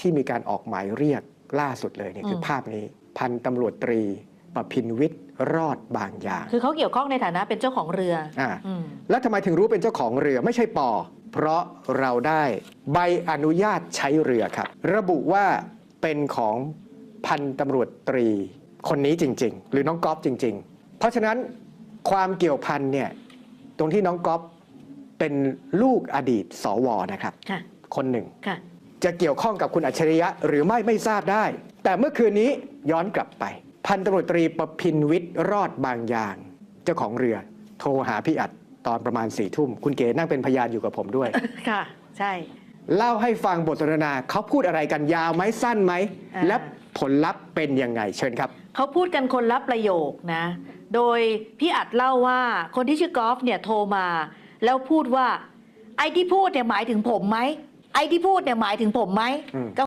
ที่มีการออกหมายเรียกล่าสุดเลยเนี่ยคือมภาพนี้พันตำรวจตรีประพินวิทย์รอดบางอย่าง คือเขาเกี่ยวข้องในฐานะเป็นเจ้าของเรืออ่าอืมแล้วทำไมถึงรู้เป็นเจ้าของเรือไม่ใช่ปอ เพราะเราได้ใบอนุญาตใช้เรือครับ ระบุว่าเป็นของพันตำรวจตรีคนนี้จริง ๆ หรือน้องก๊อฟจริง ๆ เพราะฉะนั้นความเกี่ยวพันเนี่ยตรงที่น้องก๊อฟเป็นลูกอดีตสวนะครับค่ะคนหนึ่งค่ะ จะเกี่ยวข้องกับคุณอัจฉริยะหรือไม่ไม่ทราบได้ แต่เมื่อคืนนี้ย้อนกลับไป พันตำรวจตรีประพินวิทย์รอดบางอย่าง เจ้าของเรือ โทรหาพี่อัดตอนประมาณสี่ทุ่ม คุณเก๋นั่งเป็นพยานอยู่กับผมด้วย ค่ะ ใช่ เล่าให้ฟังบทสนทนาเขาพูดอะไรกันยาวไหมสั้นไหม อ่า และผลลัพธ์เป็นยังไงเชิญครับ เขาพูดกันคนละประโยคนะ โดยพี่อัดเล่าว่าคนที่ชื่อกอล์ฟเนี่ยโทรมา แล้วพูดว่า ไอ้ที่พูดเนี่ยหมายถึงผมไหม ไอ้ที่พูดเนี่ยหมายถึงผมไหมอืมก็